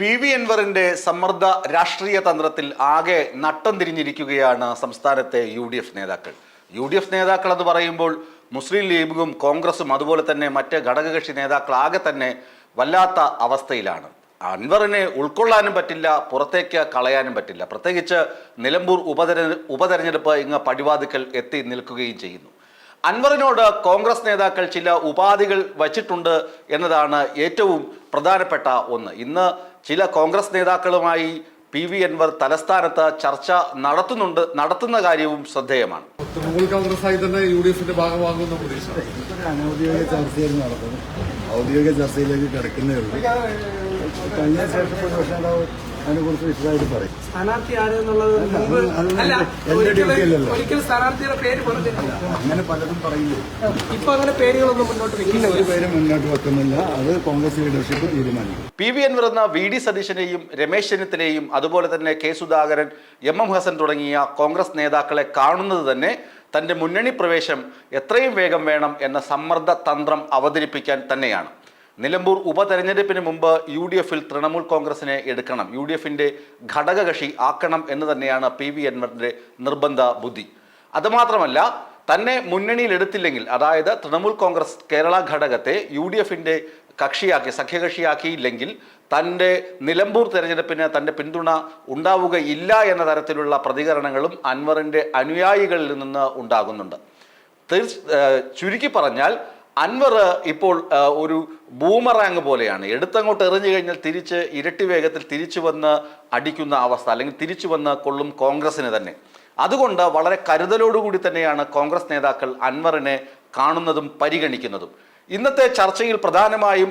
P V അൻവറിന്റെ സമ്മർദ്ദ രാഷ്ട്രീയ തന്ത്രത്തിൽ ആകെ നട്ടം തിരിഞ്ഞിരിക്കുകയാണ് സംസ്ഥാനത്തെ യു ഡി എഫ് നേതാക്കൾ. യു ഡി എഫ് നേതാക്കൾ എന്ന് പറയുമ്പോൾ മുസ്ലിം ലീഗും കോൺഗ്രസും അതുപോലെ തന്നെ മറ്റ് ഘടകകക്ഷി നേതാക്കൾ ആകെ തന്നെ വല്ലാത്ത അവസ്ഥയിലാണ്. അൻവറിനെ ഉൾക്കൊള്ളാനും പറ്റില്ല പുറത്തേക്ക് കളയാനും പറ്റില്ല. പ്രത്യേകിച്ച് നിലമ്പൂർ ഉപതെര ഉപതെരഞ്ഞെടുപ്പ് ഇങ്ങ് പടിവാതിക്കൽ എത്തി നിൽക്കുകയും ചെയ്യുന്നു. അൻവറിനോട് കോൺഗ്രസ് നേതാക്കൾ ചില ഉപാധികൾ വച്ചിട്ടുണ്ട് എന്നതാണ് ഏറ്റവും പ്രധാനപ്പെട്ട ഒന്ന്. ഇന്ന് ചില കോൺഗ്രസ് നേതാക്കളുമായി പി വി അൻവർ തലസ്ഥാനത്ത് ചർച്ച നടത്തുന്നുണ്ട് നടത്തുന്ന കാര്യവും ശ്രദ്ധേയമാണ്. തൃണമൂൽ കോൺഗ്രസായി തന്നെ യു ഡി എഫിന്റെ ഭാഗമാകുന്ന പ്രതീക്ഷ. അനൗദ്യോഗിക ചർച്ചയായിരുന്നു നടക്കുന്നത് ഔദ്യോഗിക ചർച്ചയിലേക്ക് കിടക്കുന്നേ ഉള്ളൂ. കഴിഞ്ഞ ശേഷം അതിനെക്കുറിച്ച് വിശദമായിട്ട് പറയും. സ്ഥാനാർത്ഥി ആര് എന്നുള്ളത് മുമ്പ് അല്ല എന്റെ ഒരിക്കലും സ്ഥാനാർത്ഥിയുടെ പേര് പറഞ്ഞിട്ടില്ല. അങ്ങനെ പലതും പറയുന്നു. ഇപ്പൊ അങ്ങനെ പേരുകളൊന്നും മുന്നോട്ട് വെക്കില്ല ഒരു പേരും മുന്നോട്ട് വെക്കുന്നില്ല. അത് കോൺഗ്രസ് ലീഡർഷിപ്പ് തീരുമാനിക്കും. പി വി അൻവർ എന്ന വി ഡി സതീശനെയും രമേശ് ചെന്നിത്തലയും അതുപോലെ തന്നെ K Sudhakaran M M Hassan തുടങ്ങിയ കോൺഗ്രസ് നേതാക്കളെ കാണുന്നത് തന്നെ തന്റെ മുന്നണി പ്രവേശം എത്രയും വേഗം വേണം എന്ന സമ്മർദ്ദ തന്ത്രം അവതരിപ്പിക്കാൻ തന്നെയാണ്. നിലമ്പൂർ ഉപതെരഞ്ഞെടുപ്പിന് മുമ്പ് യു ഡി എഫിൽ തൃണമൂൽ കോൺഗ്രസിനെ എടുക്കണം. യു ഡി എഫിന്റെ ഘടകകക്ഷി ആക്കണം എന്ന് തന്നെയാണ് പി വി അൻവറിന്റെ നിർബന്ധ ബുദ്ധി. അതുമാത്രമല്ല തന്നെ മുന്നണിയിൽ എടുത്തില്ലെങ്കിൽ അതായത് തൃണമൂൽ കോൺഗ്രസ് കേരള ഘടകത്തെ യു ഡി എഫിന്റെ കക്ഷിയാക്കി സഖ്യകക്ഷിയാക്കിയില്ലെങ്കിൽ തന്റെ നിലമ്പൂർ തെരഞ്ഞെടുപ്പിന് തന്റെ പിന്തുണ ഉണ്ടാവുകയില്ല എന്ന തരത്തിലുള്ള പ്രതികരണങ്ങളും അൻവറിന്റെ അനുയായികളിൽ നിന്ന് ഉണ്ടാകുന്നുണ്ട്. ചുരുക്കി പറഞ്ഞാൽ അൻവർ ഇപ്പോൾ ഒരു ബൂമറാങ് പോലെയാണ്. എടുത്തങ്ങോട്ട് എറിഞ്ഞു കഴിഞ്ഞാൽ തിരിച്ച് ഇരട്ടി വേഗത്തിൽ തിരിച്ചു വന്ന് അടിക്കുന്ന അവസ്ഥ അല്ലെങ്കിൽ തിരിച്ചു വന്ന് കൊള്ളും കോൺഗ്രസിന് തന്നെ. അതുകൊണ്ട് വളരെ കരുതലോടുകൂടി തന്നെയാണ് കോൺഗ്രസ് നേതാക്കൾ അൻവറിനെ കാണുന്നതും പരിഗണിക്കുന്നതും. ഇന്നത്തെ ചർച്ചയിൽ പ്രധാനമായും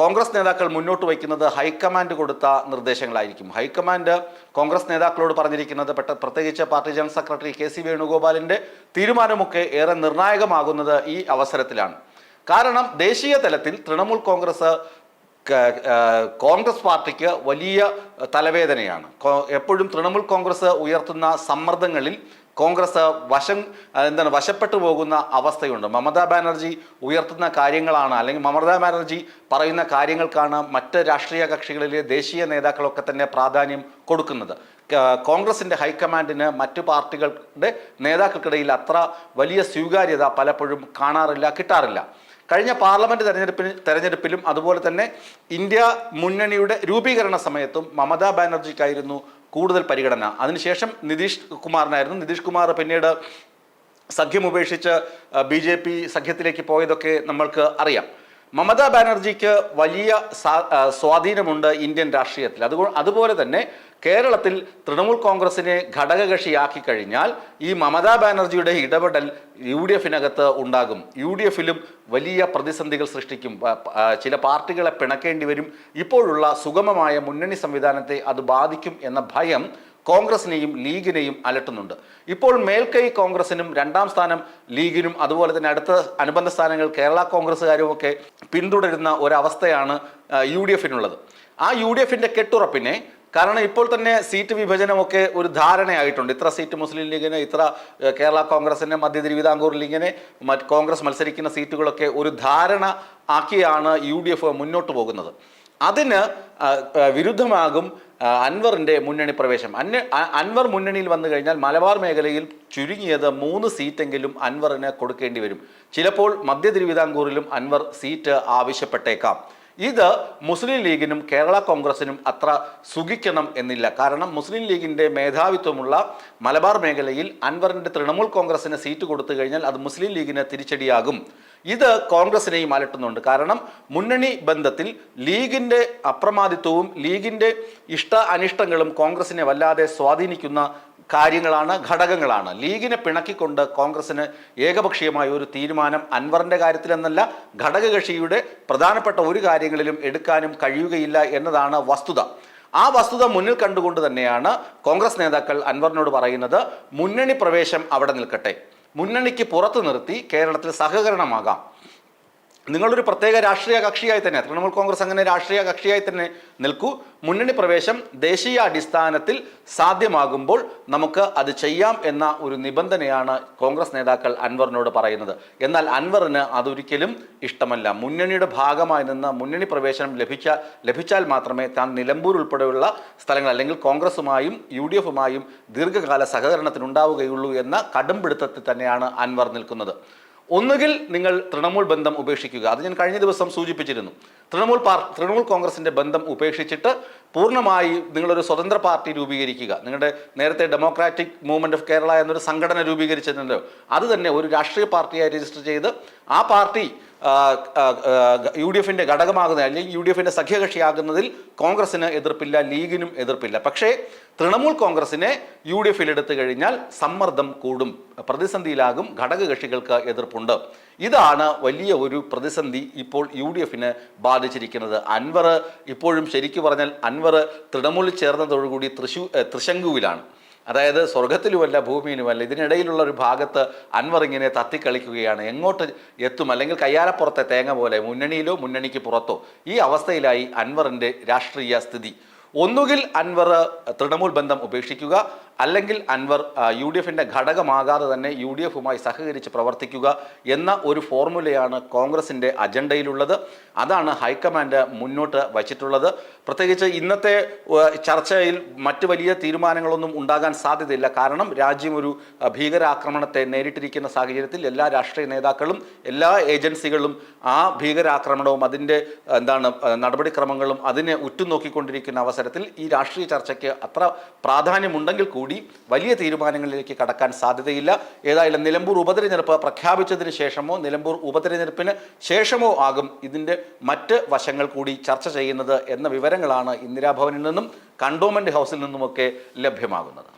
കോൺഗ്രസ് നേതാക്കൾ മുന്നോട്ട് വയ്ക്കുന്നത് ഹൈക്കമാൻഡ് കൊടുത്ത നിർദ്ദേശങ്ങളായിരിക്കും. ഹൈക്കമാൻഡ് കോൺഗ്രസ് നേതാക്കളോട് പറഞ്ഞിരിക്കുന്നത് പെട്ട പ്രത്യേകിച്ച് party general secretary K C വേണുഗോപാലിന്റെ തീരുമാനമൊക്കെ ഏറെ നിർണായകമാകുന്നത് ഈ അവസരത്തിലാണ്. കാരണം ദേശീയ തലത്തിൽ തൃണമൂൽ കോൺഗ്രസ് കോൺഗ്രസ് പാർട്ടിക്ക് വലിയ തലവേദനയാണ്. എപ്പോഴും തൃണമൂൽ കോൺഗ്രസ് ഉയർത്തുന്ന സമ്മർദ്ദങ്ങളിൽ കോൺഗ്രസ് വശം എന്താണ് വശപ്പെട്ടു പോകുന്ന അവസ്ഥയുണ്ട്. മമതാ ബാനർജി ഉയർത്തുന്ന കാര്യങ്ങളാണ് അല്ലെങ്കിൽ മമതാ ബാനർജി പറയുന്ന കാര്യങ്ങൾക്കാണ് മറ്റ് രാഷ്ട്രീയ കക്ഷികളിലെ ദേശീയ നേതാക്കളൊക്കെ തന്നെ പ്രാധാന്യം കൊടുക്കുന്നത്. കോൺഗ്രസിന്റെ ഹൈക്കമാൻഡിന് മറ്റു പാർട്ടികളുടെ നേതാക്കൾക്കിടയിൽ അത്ര വലിയ സ്വീകാര്യത പലപ്പോഴും കാണാറില്ല കിട്ടാറില്ല. കഴിഞ്ഞ പാർലമെന്റ് തെരഞ്ഞെടുപ്പിന് തെരഞ്ഞെടുപ്പിലും അതുപോലെ തന്നെ ഇന്ത്യ മുന്നണിയുടെ രൂപീകരണ സമയത്തും മമതാ ബാനർജിക്കായിരുന്നു കൂടുതൽ പരിഗണന. അതിനുശേഷം നിതീഷ് കുമാറിനായിരുന്നു. നിതീഷ് കുമാർ പിന്നീട് സഖ്യം ഉപേക്ഷിച്ച് ബി ജെ പി സഖ്യത്തിലേക്ക് പോയതൊക്കെ നമ്മൾക്ക് അറിയാം. മമതാ ബാനർജിക്ക് വലിയ സ്വാധീനമുണ്ട് ഇന്ത്യൻ രാഷ്ട്രീയത്തിൽ. അതുപോലെ തന്നെ കേരളത്തിൽ തൃണമൂൽ കോൺഗ്രസിനെ ഘടകകക്ഷിയാക്കി കഴിഞ്ഞാൽ ഈ മമതാ ബാനർജിയുടെ ഇടപെടൽ യു ഡി എഫിനകത്ത് ഉണ്ടാകും. യു ഡി എഫിലും വലിയ പ്രതിസന്ധികൾ സൃഷ്ടിക്കും. ചില പാർട്ടികളെ പിണക്കേണ്ടി വരും. ഇപ്പോഴുള്ള സുഗമമായ മുന്നണി സംവിധാനത്തെ അത് ബാധിക്കും എന്ന ഭയം കോൺഗ്രസിനെയും ലീഗിനെയും അലട്ടുന്നുണ്ട്. ഇപ്പോൾ മേൽക്കൈ കോൺഗ്രസിനും രണ്ടാം സ്ഥാനം ലീഗിനും അതുപോലെ തന്നെ അടുത്ത അനുബന്ധ സ്ഥാനങ്ങൾ കേരള കോൺഗ്രസ്സുകാരും ഒക്കെ പിന്തുടരുന്ന ഒരവസ്ഥയാണ് യു ഡി എഫിനുള്ളത് ആ യു ഡി എഫിന്റെ കെട്ടുറപ്പിനെ കാരണം ഇപ്പോൾ തന്നെ സീറ്റ് വിഭജനമൊക്കെ ഒരു ധാരണയായിട്ടുണ്ട്. ഇത്ര സീറ്റ് മുസ്ലിം ലീഗിന് ഇത്ര കേരള കോൺഗ്രസിന് മധ്യ തിരുവിതാംകൂർ ലീഗിന് മറ്റ് കോൺഗ്രസ് മത്സരിക്കുന്ന സീറ്റുകളൊക്കെ ഒരു ധാരണ ആക്കിയാണ് യു ഡി എഫ് മുന്നോട്ട് പോകുന്നത്. അതിന് വിരുദ്ധമാകും ആ, അൻവറിന്റെ മുന്നണി പ്രവേശം. അന്യ അൻവർ മുന്നണിയിൽ വന്നു കഴിഞ്ഞാൽ മലബാർ മേഖലയിൽ ചുരുങ്ങിയത് മൂന്ന് സീറ്റെങ്കിലും അൻവറിന് കൊടുക്കേണ്ടി വരും. ചിലപ്പോൾ മധ്യ തിരുവിതാംകൂറിലും അൻവർ സീറ്റ് ആവശ്യപ്പെട്ടേക്കാം. ഇത് മുസ്ലിം ലീഗിനും കേരള കോൺഗ്രസിനും അത്ര സുഖിക്കണം എന്നില്ല. കാരണം മുസ്ലിം ലീഗിന്റെ മേധാവിത്വമുള്ള മലബാർ മേഖലയിൽ അൻവറിന്റെ തൃണമൂൽ കോൺഗ്രസിന് സീറ്റ് കൊടുത്തു കഴിഞ്ഞാൽ അത് മുസ്ലിം ലീഗിന് തിരിച്ചടിയാകും. ഇത് കോൺഗ്രസിനെയും അലട്ടുന്നുണ്ട്. കാരണം മുന്നണി ബന്ധത്തിൽ ലീഗിന്റെ അപ്രമാദിത്വവും ലീഗിന്റെ ഇഷ്ട അനിഷ്ടങ്ങളും കോൺഗ്രസിനെ വല്ലാതെ സ്വാധീനിക്കുന്ന കാര്യങ്ങളാണ് ഘടകങ്ങളാണ്. ലീഗിനെ പിണക്കിക്കൊണ്ട് കോൺഗ്രസിന് ഏകപക്ഷീയമായ ഒരു തീരുമാനം അൻവറിന്റെ കാര്യത്തിലെന്നല്ല ഘടകകക്ഷിയുടെ പ്രധാനപ്പെട്ട ഒരു കാര്യങ്ങളിലും എടുക്കാനും കഴിയുകയില്ല എന്നതാണ് വസ്തുത. ആ വസ്തുത മുന്നിൽ കണ്ടുകൊണ്ട് തന്നെയാണ് കോൺഗ്രസ് നേതാക്കൾ അൻവറിനോട് പറയുന്നത് മുന്നണി പ്രവേശം അവിടെ നിൽക്കട്ടെ. മുന്നണിക്ക് പുറത്തു നിർത്തി കേരളത്തിൽ സഹകരണമാകാം. നിങ്ങളൊരു പ്രത്യേക രാഷ്ട്രീയ കക്ഷിയായി തന്നെ തൃണമൂൽ കോൺഗ്രസ് അങ്ങനെ രാഷ്ട്രീയ കക്ഷിയായി തന്നെ നിൽക്കൂ. മുന്നണി പ്രവേശം ദേശീയ അടിസ്ഥാനത്തിൽ സാധ്യമാകുമ്പോൾ നമുക്ക് അത് ചെയ്യാം എന്ന ഒരു നിബന്ധനയാണ് കോൺഗ്രസ് നേതാക്കൾ അൻവറിനോട് പറയുന്നത്. എന്നാൽ അൻവറിന് അതൊരിക്കലും ഇഷ്ടമല്ല. മുന്നണിയുടെ ഭാഗമായി നിന്ന് മുന്നണി പ്രവേശനം ലഭിച്ച ലഭിച്ചാൽ മാത്രമേ താൻ നിലമ്പൂർ ഉൾപ്പെടെയുള്ള സ്ഥലങ്ങൾ അല്ലെങ്കിൽ കോൺഗ്രസുമായും യു ഡി എഫുമായും ദീർഘകാല സഹകരണത്തിനുണ്ടാവുകയുള്ളൂ എന്ന കടുംപിടുത്തത്തിൽ തന്നെയാണ് അൻവർ നിൽക്കുന്നത്. ഒന്നുകിൽ നിങ്ങൾ തൃണമൂൽ ബന്ധം ഉപേക്ഷിക്കുക. അത് ഞാൻ കഴിഞ്ഞ ദിവസം സൂചിപ്പിച്ചിരുന്നു. തൃണമൂൽ പാർ തൃണമൂൽ കോൺഗ്രസിന്റെ ബന്ധം ഉപേക്ഷിച്ചിട്ട് പൂർണമായി നിങ്ങളൊരു സ്വതന്ത്ര പാർട്ടി രൂപീകരിക്കുക. നിങ്ങളുടെ നേരത്തെ ഡെമോക്രാറ്റിക് മൂവ്മെന്റ് ഓഫ് കേരള എന്നൊരു സംഘടന രൂപീകരിച്ചിട്ടുണ്ടല്ലോ. അത് തന്നെ ഒരു രാഷ്ട്രീയ പാർട്ടിയായി രജിസ്റ്റർ ചെയ്ത് ആ പാർട്ടി യു ഡി എഫിന്റെ ഘടകമാകുന്ന അല്ലെങ്കിൽ യു ഡി എഫിന്റെ സഖ്യകക്ഷിയാകുന്നതിൽ കോൺഗ്രസിന് എതിർപ്പില്ല ലീഗിനും എതിർപ്പില്ല. പക്ഷേ തൃണമൂൽ കോൺഗ്രസിനെ യു ഡി എഫിൽ എടുത്തു കഴിഞ്ഞാൽ സമ്മർദ്ദം കൂടും പ്രതിസന്ധിയിലാകും ഘടകകക്ഷികൾക്ക് എതിർപ്പുണ്ട്. ഇതാണ് വലിയ ഒരു പ്രതിസന്ധി ഇപ്പോൾ യു ഡി എഫിന് ബാധിച്ചിരിക്കുന്നത്. അൻവർ ഇപ്പോഴും ശരിക്കു പറഞ്ഞാൽ അൻവർ തൃണമൂലിൽ ചേർന്നതോടുകൂടി തൃശൂ തൃശങ്കുവിലാണ്. അതായത് സ്വർഗത്തിലുമല്ല ഭൂമിയിലുമല്ല ഇതിനിടയിലുള്ള ഒരു ഭാഗത്ത് അൻവർ ഇങ്ങനെ തത്തിക്കളിക്കുകയാണ്. എങ്ങോട്ട് എത്തും? അല്ലെങ്കിൽ കയ്യാലപ്പുറത്തെ തേങ്ങ പോലെ മുന്നണിയിലോ മുന്നണിക്ക് പുറത്തോ? ഈ അവസ്ഥയിലായി അൻവറിന്റെ രാഷ്ട്രീയ സ്ഥിതി. ഒന്നുകിൽ അൻവർ തൃണമൂൽ ബന്ധം ഉപേക്ഷിക്കുക അല്ലെങ്കിൽ അൻവർ യു ഡി എഫിന്റെ ഘടകമാകാതെ തന്നെ യു ഡി എഫുമായി സഹകരിച്ച് പ്രവർത്തിക്കുക എന്ന ഒരു ഫോർമുലയാണ് കോൺഗ്രസിന്റെ അജണ്ടയിലുള്ളത്. അതാണ് ഹൈക്കമാൻഡ് മുന്നോട്ട് വച്ചിട്ടുള്ളത്. പ്രത്യേകിച്ച് ഇന്നത്തെ ചർച്ചയിൽ മറ്റ് വലിയ തീരുമാനങ്ങളൊന്നും ഉണ്ടാകാൻ സാധ്യതയില്ല. കാരണം രാജ്യം ഒരു ഭീകരാക്രമണത്തെ നേരിട്ടിരിക്കുന്ന സാഹചര്യത്തിൽ എല്ലാ രാഷ്ട്രീയ നേതാക്കളും എല്ലാ ഏജൻസികളും ആ ഭീകരാക്രമണവും അതിന്റെ എന്താണ് നടപടിക്രമങ്ങളും അതിനെ ഉറ്റുനോക്കിക്കൊണ്ടിരിക്കുന്ന അവസരത്തിൽ ഈ രാഷ്ട്രീയ ചർച്ചയ്ക്ക് അത്ര പ്രാധാന്യമുണ്ടെങ്കിൽ കൂടി വലിയ തീരുമാനങ്ങളിലേക്ക് കടക്കാൻ സാധ്യതയില്ല. ഏതായാലും നിലമ്പൂർ ഉപതെരഞ്ഞെടുപ്പ് പ്രഖ്യാപിച്ചതിന് ശേഷമോ നിലമ്പൂർ ഉപതെരഞ്ഞെടുപ്പിന് ശേഷമോ ആകും ഇതിന്റെ മറ്റ് വശങ്ങൾ കൂടി ചർച്ച ചെയ്യുന്നത് എന്ന വിവരങ്ങളാണ് ഇന്ദിരാഭവനിൽ നിന്നും കണ്ടോൺമെന്റ് ഹൗസിൽ നിന്നുമൊക്കെ ലഭ്യമാകുന്നത്.